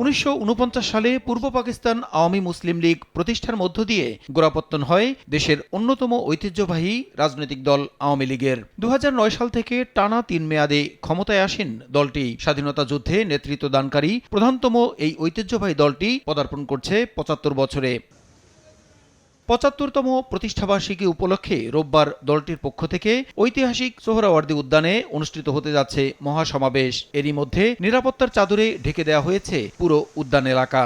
উনিশশো ঊনপঞ্চাশ সালে পূর্ব পাকিস্তান আওয়ামী মুসলিম লীগ প্রতিষ্ঠার মধ্য দিয়ে গোড়াপত্তন হয় দেশের অন্যতম ঐতিহ্যবাহী রাজনৈতিক দল আওয়ামী লীগের। দু হাজার নয় সাল থেকে টানা তিন মেয়াদে ক্ষমতায় আসেন দলটি। স্বাধীনতা যুদ্ধে নেতৃত্ব দানকারী প্রধানতম এই ঐতিহ্যবাহী দলটি পদার্পণ করছে পঁচাত্তর বছরে। পঁচাত্তরতম প্রতিষ্ঠাবার্ষিকী উপলক্ষে রোববার দলটির পক্ষ থেকে ঐতিহাসিক সোহরাওয়ার্দী উদ্যানে অনুষ্ঠিত হতে যাচ্ছে মহাসমাবেশ। এরই মধ্যে নিরাপত্তার চাদরে ঢেকে দেওয়া হয়েছে পুরো উদ্যান এলাকা।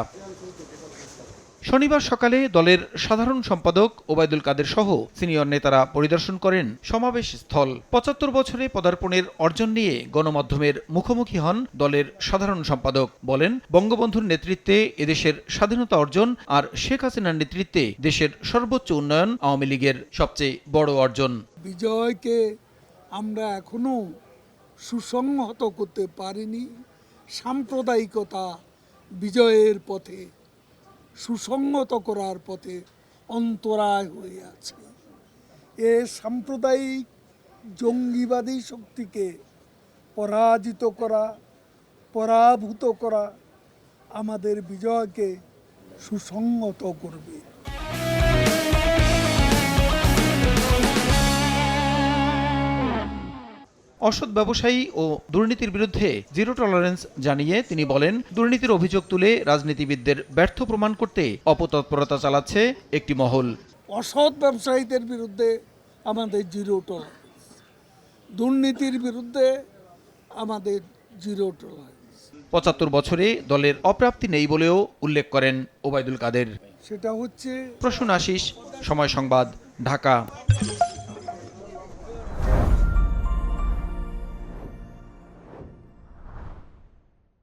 শনিবার সকালে দলের সাধারণ সম্পাদক ওবায়দুল কাদের সহ সিনিয়র নেতারা পরিদর্শন করেন সমাবেশ স্থল পঁচাত্তর বছরে পদার্পণের অর্জন নিয়ে গণমাধ্যমের মুখোমুখি হন দলের সাধারণ সম্পাদক বলেন, বঙ্গবন্ধুর নেতৃত্বে এদেশের স্বাধীনতা অর্জন আর শেখ হাসিনার নেতৃত্বে দেশের সর্বোচ্চ উন্নয়ন আওয়ামী লীগের সবচেয়ে বড় অর্জন। বিজয়কে আমরা এখনও সুসংহত করতে পারিনি। সাম্প্রদায়িকতা বিজয়ের পথে সুসংহত করার পথে অন্তরায় হয়ে আছে। এ সাম্প্রদায়িক জঙ্গিবাদী শক্তিকে পরাজিত করা, পরাভূত করা আমাদের বিজয়কে সুসংগত করবে। অসৎ ব্যবসায়ী ও দুর্নীতির বিরুদ্ধে জিরো টলারেন্স জানিয়ে তিনি বলেন দুর্নীতির অভিযোগ তুলে রাজনীতিবিদদের ব্যর্থ প্রমাণ করতে অপতৎপরতা চালাচ্ছে একটি মহল। অসৎ ব্যবসায়ীদের বিরুদ্ধে আমাদের জিরো টলারেন্স। দুর্নীতির বিরুদ্ধে আমাদের জিরো টলারেন্স। পঁচাত্তর বছরে দলের অপ্রাপ্তি নেই বলেও উল্লেখ করেন ওবায়দুল কাদের। সেটা হচ্ছে প্রসূন আশিস সময় সংবাদ ঢাকা।